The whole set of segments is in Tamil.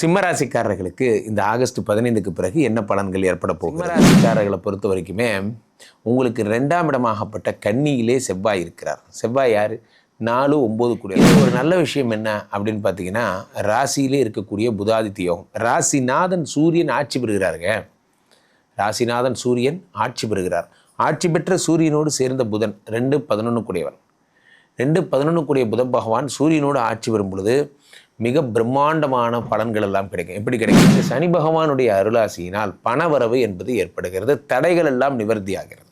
சிம்மராசிக்காரர்களுக்கு இந்த ஆகஸ்ட் பதினைந்துக்கு பிறகு என்ன பலன்கள் ஏற்பட போகும் சிம்மராசிக்காரர்களை பொறுத்த வரைக்குமே உங்களுக்கு ரெண்டாம் இடமாகப்பட்ட கன்னியிலே செவ்வாய் இருக்கிறார். செவ்வாய் யார்? நாலு ஒம்பது கூட. ஒரு நல்ல விஷயம் என்ன அப்படின்னு பார்த்தீங்கன்னா ராசியிலே இருக்கக்கூடிய புதாதித்ய யோகம். ராசிநாதன் சூரியன் ஆட்சி பெறுகிறாருங்க. ராசிநாதன் சூரியன் ஆட்சி பெறுகிறார். ஆட்சி பெற்ற சூரியனோடு சேர்ந்த புதன் ரெண்டு பதினொன்று கூடியவன் ரெண்டு பதினொன்று கூடிய புதன் பகவான் சூரியனோடு ஆட்சி பெறும் பொழுது மிக பிரம்மாண்டமான பலன்கள் எல்லாம் கிடைக்கும். எப்படி கிடைக்கும்? இந்த சனி பகவானுடைய அருளாசியினால் பணவரவு என்பது ஏற்படுகிறது. தடைகள் எல்லாம் நிவர்த்தியாகிறது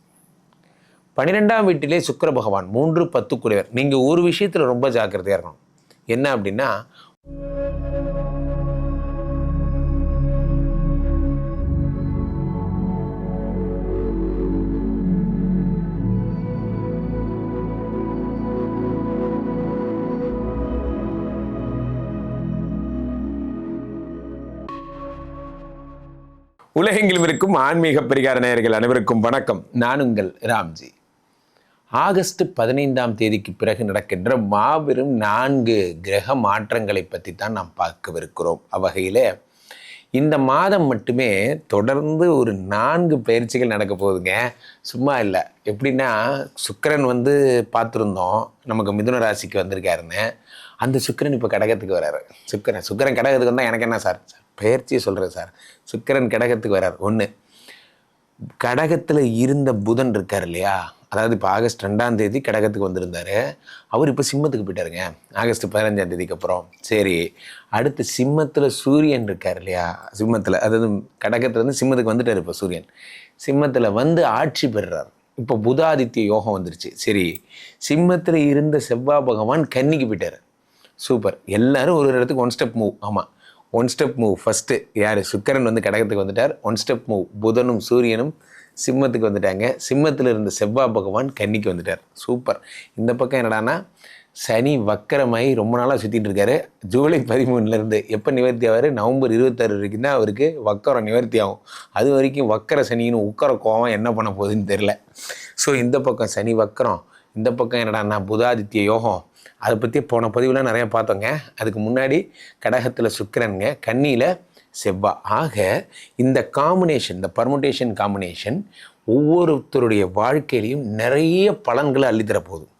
பன்னிரெண்டாம் வீட்டிலே சுக்கர பகவான் மூன்று பத்து கூடியவர் நீங்கள் ஒரு விஷயத்தில் ரொம்ப ஜாக்கிரதையாக இருக்கணும். என்ன அப்படின்னா உலகெங்கிலும் இருக்கும் ஆன்மீக பரிகார நேயர்கள் அனைவருக்கும் வணக்கம். நான் உங்கள் ராம்ஜி. ஆகஸ்ட் பதினைந்தாம் தேதிக்கு பிறகு நடக்கின்ற மாபெரும் நான்கு கிரக மாற்றங்களை பற்றி தான் நாம் பார்க்கவிருக்கிறோம். அவ்வகையில் இந்த மாதம் மட்டுமே தொடர்ந்து ஒரு நான்கு பயிற்சிகள் நடக்க போகுதுங்க. சும்மா இல்லை. எப்படின்னா சுக்கிரன் வந்து பார்த்துருந்தோம். நமக்கு மிதுன ராசிக்கு வந்திருக்காருன்னு. அந்த சுக்கிரன் இப்போ கடகத்துக்கு வராரு. சுக்கிரன் சுக்கிரன் கடகத்துக்கு வந்தால் எனக்கு என்ன சார்? பெயர்ச்சியை சொல்கிறேன் சார். சுக்கிரன் கடகத்துக்கு வரார். ஒன்று கடகத்தில் இருந்த புதன் இருக்கார் இல்லையா? அதாவது இப்போ ஆகஸ்ட் ரெண்டாம் தேதி கடகத்துக்கு வந்திருந்தார். அவர் இப்போ சிம்மத்துக்கு போயிட்டாருங்க. ஆகஸ்ட் பதினஞ்சாம் தேதிக்கு அப்புறம். சரி அடுத்து சிம்மத்தில் சூரியன் இருக்கார் இல்லையா? சிம்மத்தில் அதாவது கடகத்துலேருந்து சிம்மத்துக்கு வந்துட்டார் இப்போ சூரியன். சிம்மத்தில் வந்து ஆட்சி பெறுறார். இப்போ புதாதித்ய யோகம் வந்துருச்சு. சரி சிம்மத்தில் இருந்த செவ்வாய் பகவான் கன்னிக்கு போயிட்டார். சூப்பர். எல்லாரும் ஒரு ஒரு இடத்துக்கு ஒன் ஸ்டெப் மூவ் ஆமாம் ஒன் ஸ்டெப் மூவ் ஃபஸ்ட்டு யார்? சுக்கரன் வந்து கடகத்துக்கு வந்துட்டார். ஒன் ஸ்டெப் மூவ் புதனும் சூரியனும் சிம்மத்துக்கு வந்துட்டாங்க. சிம்மத்தில் இருந்த செவ்வாய் பகவான் கன்னிக்கு வந்துட்டார். சூப்பர் இந்த பக்கம் என்னடான்னா சனி வக்கரமாயி ரொம்ப நாளாக சுற்றிட்டு இருக்காரு. ஜூலை பதிமூணுலேருந்து எப்போ நிவர்த்தி ஆவார்? நவம்பர் இருபத்தாறு வரைக்கும் தான் அவருக்கு வக்கரம் நிவர்த்தி ஆகும். அது வரைக்கும் வக்கர சனின்னு உக்கர கோவம் என்ன பண்ண போகுதுன்னு தெரில ஸோ இந்த பக்கம் சனி வக்கரம். இந்த பக்கம் என்னடான்னா புதாதித்ய யோகம். அதை பற்றி போன பதிவுலாம் நிறைய பார்த்தோங்க. அதுக்கு முன்னாடி கடகத்தில் சுக்கரனுங்க கண்ணியில் செவ்வா. ஆக இந்த காம்பினேஷன் இந்த பர்முடேஷன் காம்பினேஷன் ஒவ்வொருத்தருடைய வாழ்க்கையிலையும் நிறைய பலன்களை அள்ளித்தர போதும்.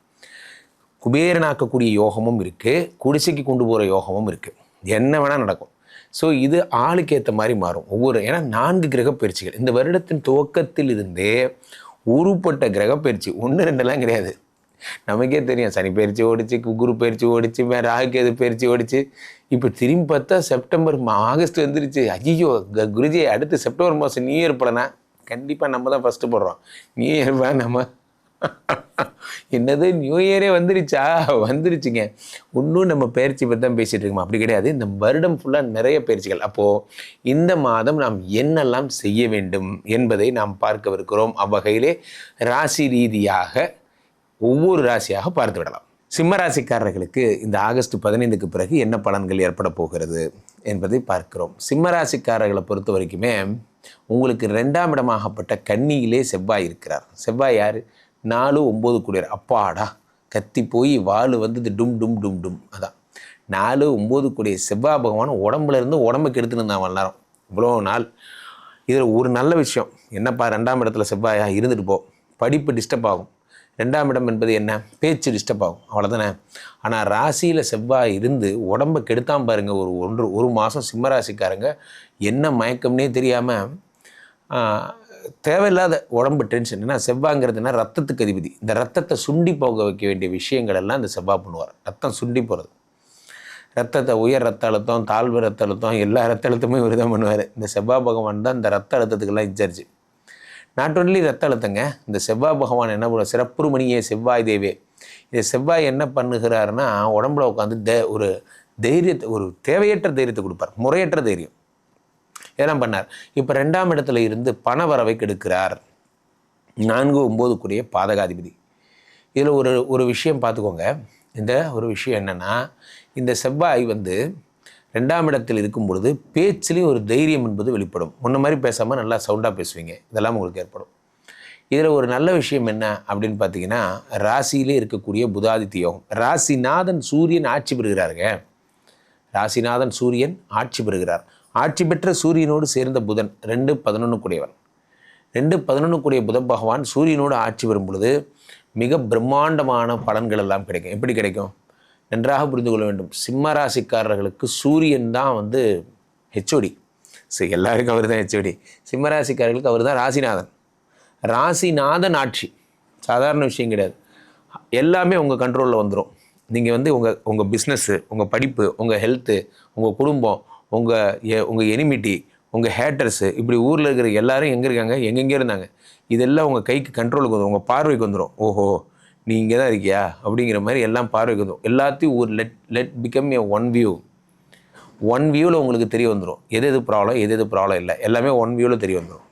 குபேரனாக்கக்கூடிய யோகமும் இருக்குது குடிசைக்கு கொண்டு போகிற யோகமும் இருக்குது என்ன வேணால் நடக்கும். ஸோ இது ஆளுக்கு ஏற்ற மாதிரி மாறும். ஒவ்வொரு ஏன்னா நான்கு கிரக பயிற்சிகள். இந்த வருடத்தின் துவக்கத்தில் இருந்தே உருப்பட்ட கிரக பயிற்சி. ஒன்று ரெண்டெல்லாம் கிடையாது. நமக்கே தெரியும். சனி பயிற்சி ஓடிச்சு குரு பயிற்சி ஓடிச்சு மே ராகுகேது பயிற்சி ஓடிச்சு. இப்போ திரும்பி பார்த்தா செப்டம்பர் ஆகஸ்ட் வந்துருச்சு. ஐயோ குருஜி அடுத்து செப்டம்பர் மாதம் நியூ இயர் படனா கண்டிப்பாக நம்ம தான் ஃபஸ்ட்டு போடுறோம். நியூ இயர் தான் நம்ம. என்னது நியூ இயரே வந்துருச்சா? வந்துருச்சுங்க. இன்னும் நம்ம பயிற்சி பற்றி தான் பேசிகிட்டு இருக்கோம். அப்படி கிடையாது. இந்த வருடம் ஃபுல்லாக நிறைய பயிற்சிகள். அப்போது இந்த மாதம் நாம் என்னெல்லாம் செய்ய வேண்டும் என்பதை நாம் பார்க்கவிருக்கிறோம். அவ்வகையிலே ராசி ரீதியாக ஒவ்வொரு ராசியாக பார்த்து விடலாம். சிம்ம ராசிக்காரர்களுக்கு இந்த ஆகஸ்ட் பதினைந்துக்கு பிறகு என்ன பலன்கள் ஏற்பட போகிறது என்பதை பார்க்கிறோம். சிம்ம ராசிக்காரர்களை பொறுத்த வரைக்குமே உங்களுக்கு ரெண்டாம் இடமாகப்பட்ட கன்னியிலே செவ்வாய் இருக்கிறார். செவ்வாய் யார்? நாலு ஒம்பது குடியர் அப்பாடா கத்தி போய் வாள் வந்து டும் டும் டும் டும். அதான். நாலு ஒம்பது கூடிய செவ்வாய் பகவான் உடம்புல இருந்து உடம்புக்கு எடுத்துன்னு இருந்தான் வளரும் இவ்வளோ நாள். இதில் ஒரு நல்ல விஷயம். என்னப்பா ரெண்டாம் இடத்துல செவ்வாயாக இருந்துட்டு போ. படிப்பு டிஸ்டர்ப் ஆகும். ரெண்டாம் இடம் என்பது என்ன? பேச்சு டிஸ்டர்ப் ஆகும். அவ்வளோதானே ஆனால் ராசியில் செவ்வாய் இருந்து உடம்பை கெடுத்தாம் பாருங்கள் ஒரு ஒன்று ஒரு மாதம் சிம்மராசிக்காரங்க. என்ன மயக்கம்னே தெரியாமல் தேவையில்லாத உடம்பு டென்ஷன் ஏன்னா செவ்வாங்கிறதுனா ரத்தத்துக்கு அதிபதி. இந்த ரத்தத்தை சுண்டி போக வைக்க வேண்டிய விஷயங்கள் எல்லாம் இந்த செவ்வாய் பண்ணுவார். ரத்தம் சுண்டி போகிறது ரத்தத்தை உயர் ரத்த அழுத்தம் தாழ்வு ரத்த அழுத்தம் எல்லா ரத்த அழுத்தமும் இவர் தான் பண்ணுவார். இந்த செவ்வாய் பகவான் தான் இந்த ரத்த அழுத்தத்துக்கெல்லாம் இன்சார்ஜ் நாட் ஒன்லி ரத்த அழுத்தங்க இந்த செவ்வாய் பகவான் என்ன பண்ணுவோம் சிறப்புருமணியே செவ்வாய் தேவே. இந்த செவ்வாய் என்ன பண்ணுகிறாருன்னா உடம்புல உட்காந்து தே ஒரு தைரியத்தை ஒரு தேவையற்ற தைரியத்தை கொடுப்பார். முறையற்ற தைரியம். இதெல்லாம் பண்ணார். இப்போ ரெண்டாம் இடத்துல இருந்து பண வரவை கெடுக்கிறார். நான்கு ஒம்போதுக்குரிய பாதகாதிபதி. இதில் ஒரு ஒரு விஷயம் பார்த்துக்கோங்க. இந்த ஒரு விஷயம் என்னென்னா இந்த செவ்வாய் வந்து ரெண்டாம் இடத்தில் இருக்கும் பொழுது பேச்சிலையும் ஒரு தைரியம் என்பது வெளிப்படும். முன்ன மாதிரி பேசாமல் நல்லா சவுண்டாக பேசுவீங்க. இதெல்லாம் உங்களுக்கு ஏற்படும். இதில் ஒரு நல்ல விஷயம் என்ன அப்படின்னு பார்த்தீங்கன்னா ராசியிலே இருக்கக்கூடிய புதாதித்ய யோகம் ராசிநாதன் சூரியன் ஆட்சி பெறுகிறாருங்க. ராசிநாதன் சூரியன் ஆட்சி பெறுகிறார். ஆட்சி பெற்ற சூரியனோடு சேர்ந்த புதன் ரெண்டு பதினொன்று கூடியவன் ரெண்டு பதினொன்று கூடிய புத பகவான் சூரியனோடு ஆட்சி பெறும் பொழுது மிக பிரம்மாண்டமான பலன்கள் எல்லாம் கிடைக்கும். எப்படி கிடைக்கும்? நன்றாக புரிந்து கொள்ள வேண்டும். சிம்ம ராசிக்காரர்களுக்கு சூரியன் தான் வந்து ஹெச்ஓடி ஸோ எல்லாருக்கும் அவர் தான் ஹெச்ஓடி சிம்ம ராசிக்காரர்களுக்கு அவர் தான் ராசிநாதன். ராசிநாதன் ஆட்சி. சாதாரண விஷயம் கிடையாது. எல்லாமே உங்கள் கண்ட்ரோலில் வந்துடும் நீங்கள் வந்து உங்கள் உங்கள் பிஸ்னஸ்ஸு உங்கள் படிப்பு உங்கள் ஹெல்த்து உங்கள் குடும்பம் உங்கள் உங்கள் எனிமிட்டி உங்கள் ஹேட்டர்ஸு இப்படி ஊரில் இருக்கிற எல்லாரும் எங்கே இருக்காங்க? எங்கெங்கே இருந்தாங்க. இதெல்லாம் உங்கள் கைக்கு கண்ட்ரோலுக்கு வந்துடும் உங்கள் பார்வைக்கு வந்துடும் ஓஹோ! நீ இங்கே தான் இருக்கியா? அப்படிங்கிற மாதிரி எல்லாம் பார்வைக்கு வந்துடும் எல்லாத்தையும் ஒரு let let become a one view one வியூவில் உங்களுக்கு தெரிய வந்துடும் எது எது ப்ராப்ளம் எது எது ப்ராப்ளம் இல்லை. எல்லாமே ஒன் வியூவில் தெரிய வந்துடும்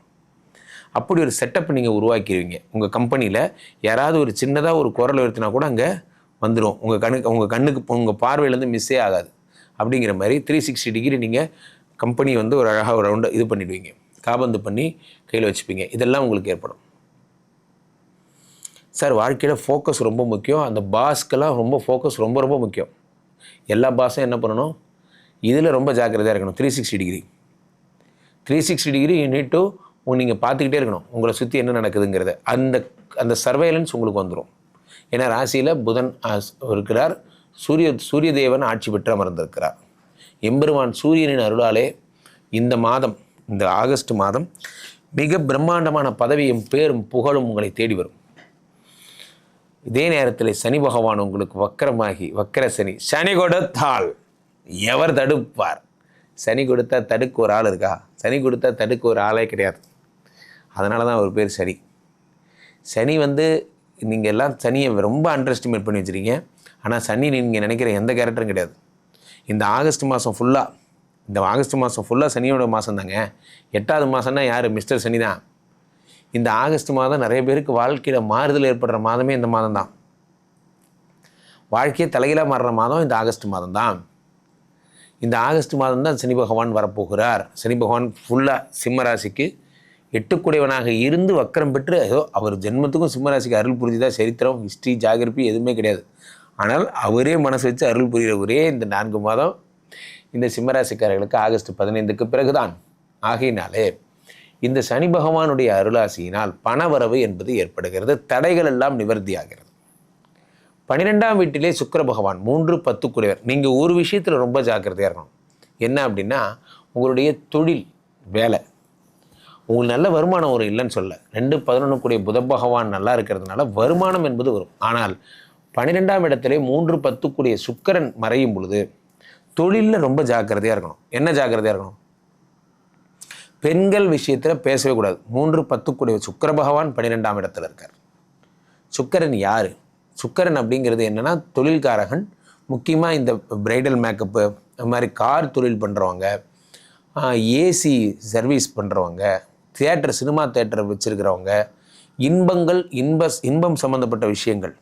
அப்படி ஒரு செட்டப் நீங்கள் உருவாக்கிடுவீங்க உங்கள் கம்பெனியில் யாராவது ஒரு சின்னதாக ஒரு குரல் உயர்த்தினா கூட அங்கே வந்துடும் உங்கள் கண்ணுக்கு உங்கள் கண்ணுக்கு உங்கள் பார்வையிலேருந்து மிஸ்ஸே ஆகாது. அப்படிங்கிற மாதிரி த்ரீ சிக்ஸ்டி டிகிரி நீங்கள் கம்பெனி வந்து ஒரு அழகாக ஒரு ரவுண்டு இது பண்ணிடுவீங்க. காபந்து பண்ணி கையில் வச்சுப்பீங்க. இதெல்லாம் உங்களுக்கு ஏற்படும். சார் வாழ்க்கையில் ஃபோக்கஸ் ரொம்ப முக்கியம். அந்த பாஸ்க்கெல்லாம் ரொம்ப ஃபோக்கஸ் ரொம்ப ரொம்ப முக்கியம். எல்லா பாஸும் என்ன பண்ணணும்? இதில் ரொம்ப ஜாக்கிரதையாக இருக்கணும். Three sixty degree three sixty degree you need to நீங்கள் பார்த்துக்கிட்டே இருக்கணும். உங்களை சுற்றி என்ன நடக்குதுங்கிறத. அந்த அந்த சர்வைலன்ஸ் உங்களுக்கு வந்துடும் ஏன்னா ராசியில் புதன் இருக்கிறார். சூரிய சூரிய தேவன் ஆட்சி பெற்று அமர்ந்திருக்கிறார். எம்பெருமான் சூரியனின் அருளாலே இந்த மாதம் இந்த ஆகஸ்ட் மாதம் மிக பிரம்மாண்டமான பதவியும் பேரும் புகழும் உங்களை தேடி வரும். இதே நேரத்தில் சனி பகவான் உங்களுக்கு வக்கரமாகி வக்கர சனி சனி கொடுத்தால் எவர் தடுப்பார்? சனி கொடுத்தா தடுக்க ஒரு ஆள் இருக்கா? சனி கொடுத்தா தடுக்க ஒரு ஆளே கிடையாது. அதனால தான் அவர் பேர் சனி. சனி வந்து நீங்கள் எல்லாம் சனியை ரொம்ப அண்டர் எஸ்டிமேட் பண்ணி வச்சுருக்கீங்க. ஆனால் சனி நீங்கள் நினைக்கிற எந்த கேரக்டரும் கிடையாது. இந்த ஆகஸ்ட் மாதம் ஃபுல்லாக இந்த ஆகஸ்ட் மாதம் ஃபுல்லாக சனியோட மாதம் தாங்க எட்டாவது மாதம்னா யார்? மிஸ்டர் சனி தான் இந்த ஆகஸ்ட் மாதம் நிறைய பேருக்கு வாழ்க்கையில் மாறுதல் ஏற்படுற மாதமே இந்த மாதம் தான் வாழ்க்கையை தலையிலாக மாறுற மாதம் இந்த ஆகஸ்ட் மாதம் தான் இந்த ஆகஸ்ட் மாதம் தான் சனி பகவான் வரப்போகிறார். சனி பகவான் ஃபுல்லாக சிம்மராசிக்கு எட்டுக்குடையவனாக இருந்து வக்கரம் பெற்று ஏதோ அவர் ஜென்மத்துக்கும் சிம்மராசிக்கு அருள் புரிஞ்சுதா சரித்திரம் ஹிஸ்ட்ரி ஜாகிரபி எதுவுமே கிடையாது. ஆனால் அவரே மனசு வச்சு அருள் புரிகிற ஒரே இந்த நான்கு மாதம் இந்த சிம்மராசிக்காரர்களுக்கு ஆகஸ்ட் பதினைந்துக்கு பிறகுதான். ஆகையினாலே இந்த சனி பகவானுடைய அருளாசியினால் பணவரவு என்பது ஏற்படுகிறது. தடைகள் எல்லாம் நிவர்த்தியாகிறது. பன்னிரெண்டாம் வீட்டிலே சுக்கிர பகவான் மூன்று பத்துக்குரியவர். நீங்கள் ஒரு விஷயத்தில் ரொம்ப ஜாக்கிரதையாக இருக்கணும். என்ன அப்படின்னா உங்களுடைய தொழில் வேலை. உங்களுக்கு நல்ல வருமானம் வரும் இல்லைன்னு சொல்ல. ரெண்டு பதினொன்று கூடிய புத பகவான் நல்லா இருக்கிறதுனால வருமானம் என்பது வரும். ஆனால் பன்னிரெண்டாம் இடத்திலே மூன்று பத்துக்குடிய சுக்கிரன் மறையும் பொழுது தொழிலில் ரொம்ப ஜாக்கிரதையாக இருக்கணும். என்ன ஜாக்கிரதையாக இருக்கணும்? பெண்கள் விஷயத்தில் பேசவே கூடாது. மூன்று பத்துக்குடைய சுக்கர பகவான் பன்னிரெண்டாம் இடத்துல இருக்கார். சுக்கரன் யார்? சுக்கரன் அப்படிங்கிறது என்னென்னா தொழில்காரகன். முக்கியமாக இந்த பிரைடல் மேக்கப்பு அது மாதிரி கார் தொழில் பண்ணுறவங்க ஏசி சர்வீஸ் பண்ணுறவங்க தியேட்டர் சினிமா தேட்டர் வச்சுருக்கிறவங்க இன்பங்கள் இன்ப இன்பம் சம்மந்தப்பட்ட விஷயங்கள்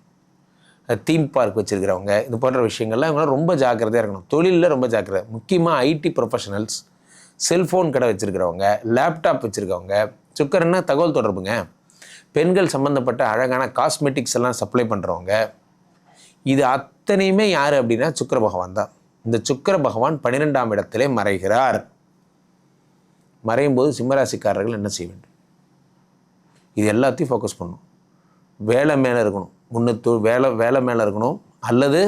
தீம் பார்க் வச்சுருக்கிறவங்க இது போன்ற விஷயங்கள்லாம் இவங்களாம் ரொம்ப ஜாக்கிரதையாக இருக்கணும். தொழிலில் ரொம்ப ஜாக்கிரதை. முக்கியமாக ஐடி ப்ரொஃபஷனல்ஸ் செல்ஃபோன் கடை வச்சுருக்கிறவங்க லேப்டாப் வச்சுருக்கவங்க சுக்கரன்னா தகவல் தொடர்புங்க? பெண்கள் சம்மந்தப்பட்ட அழகான காஸ்மெட்டிக்ஸ் எல்லாம் சப்ளை பண்ணுறவங்க இது அத்தனையுமே யார் அப்படின்னா சுக்கிர பகவான் தான். இந்த சுக்கிர பகவான் பன்னிரெண்டாம் இடத்திலே மறைகிறார். மறையும் போது சிம்மராசிக்காரர்கள் என்ன செய்ய வேண்டும்? இது எல்லாத்தையும் ஃபோக்கஸ் பண்ணும் வேலை மேலே இருக்கணும். முன்னூத்து வேலை வேலை மேலே இருக்கணும். அல்லது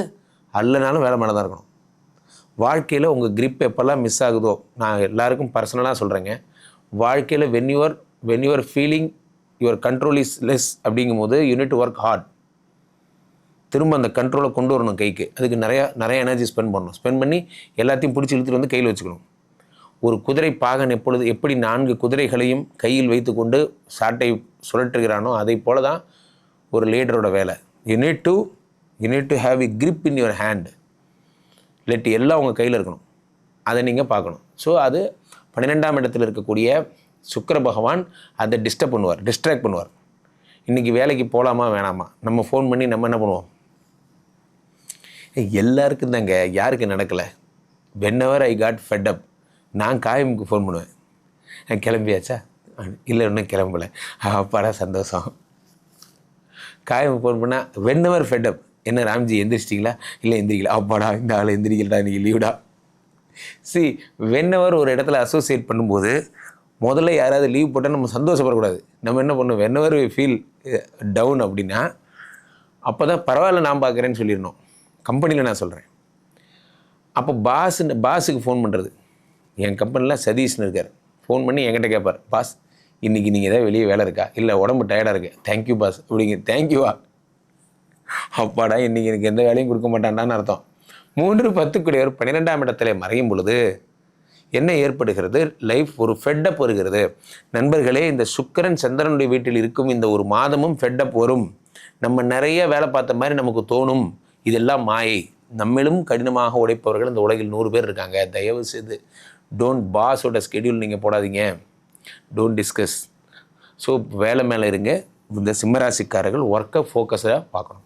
அல்லனாலும் வேலை மேலே தான் இருக்கணும். வாழ்க்கையில் உங்கள் கிரிப் எப்போல்லாம் மிஸ் ஆகுதோ நான் எல்லாருக்கும் பர்சனலாக சொல்கிறேங்க வாழ்க்கையில் when your when your feeling your control is less அப்படிங்கும்போது யூனிட் ஒர்க் ஹார்ட் திரும்ப அந்த கண்ட்ரோலை கொண்டு வரணும் கைக்கு. அதுக்கு நிறையா நிறைய எனர்ஜி ஸ்பெண்ட் பண்ணணும். ஸ்பெண்ட் பண்ணி எல்லாத்தையும் பிடிச்சி இழுத்துட்டு வந்து கையில் வச்சுக்கணும். ஒரு குதிரை பாகன் எப்பொழுது எப்படி நான்கு குதிரைகளையும் கையில் வைத்துக்கொண்டு சாட்டை சுழற்றுகிறானோ அதை போல தான் ஒரு லீடரோட வேலை. You need to you need to have a grip in your hand இல்லாட்டி எல்லாம் உங்கள் கையில் இருக்கணும். அதை நீங்கள் பார்க்கணும். ஸோ அது பன்னிரெண்டாம் இடத்துல இருக்கக்கூடிய சுக்கர பகவான் அதை டிஸ்டர்ப் பண்ணுவார் டிஸ்ட்ராக்ட் பண்ணுவார். இன்றைக்கி வேலைக்கு போகலாமா வேணாமா? நம்ம ஃபோன் பண்ணி நம்ம என்ன பண்ணுவோம்? எல்லாருக்கும் தாங்க யாருக்கு நடக்கலை. Whenever I got fed up நான் காயமுக்கு ஃபோன் பண்ணுவேன். கிளம்பியாச்சா? இல்லை இன்னும் கிளம்பல. அப்பாடா சந்தோஷம். காயம் ஃபோன் பண்ணால் வென்னவர் ஃபெட் அப் என்ன ராம்ஜி எந்திரிச்சிட்டிங்களா? இல்லை எந்திரிக்கல. அப்பாடா இந்த ஆள் எந்திரிக்கலடா நீ லீவ்டா சி வென்னவர் ஒரு இடத்துல அசோசியேட் பண்ணும்போது முதல்ல யாராவது லீவ் போட்டால் நம்ம சந்தோஷப்படக்கூடாது. நம்ம என்ன பண்ணுவோம்? வென்னவர் ஃபீல் டவுன் அப்படின்னா அப்போ தான் பரவாயில்ல நான் பார்க்குறேன்னு சொல்லிடணும். கம்பெனியில் நான் சொல்கிறேன் அப்போ பாஸ் பாஸுக்கு ஃபோன் பண்ணுறது என் கம்பெனியில் சதீஷ்னு இருக்கார். ஃபோன் பண்ணி என்கிட்ட கேட்பார் பாஸ் இன்றைக்கி நீங்கள் ஏதாவது வெளியே வேலை இருக்கா? இல்லை உடம்பு டயர்டாக இருக்குது தேங்க்யூ பாஸ் அப்படிங்க தேங்க்யூவா அப்பாடா இன்றைக்கி எனக்கு எந்த வேலையும் கொடுக்க மாட்டான்டான்னு அர்த்தம். மூன்று பத்துக்குடையவர் பன்னிரெண்டாம் இடத்துல மறையும் பொழுது என்ன ஏற்படுகிறது? லைஃப் ஒரு ஃபெட்டப் வருகிறது. நண்பர்களே இந்த சுக்கரன் சந்திரனுடைய வீட்டில் இருக்கும் இந்த ஒரு மாதமும் ஃபெட்டப் வரும். நம்ம நிறைய வேலை பார்த்த மாதிரி நமக்கு தோணும். இதெல்லாம் மாயை. நம்மிலும் கடினமாக உழைப்பவர்கள் இந்த உலகில் நூறு பேர் இருக்காங்க. தயவு செய்து டோன்ட் பாஸோட ஸ்கெடியூல் நீங்கள் போடாதீங்க. டோன்ட் டிஸ்கஸ் ஸோ வேலை மேலே இருங்க. இந்த சிம்மராசிக்காரர்கள் ஒர்க்கை ஃபோக்கஸாக பார்க்கணும்.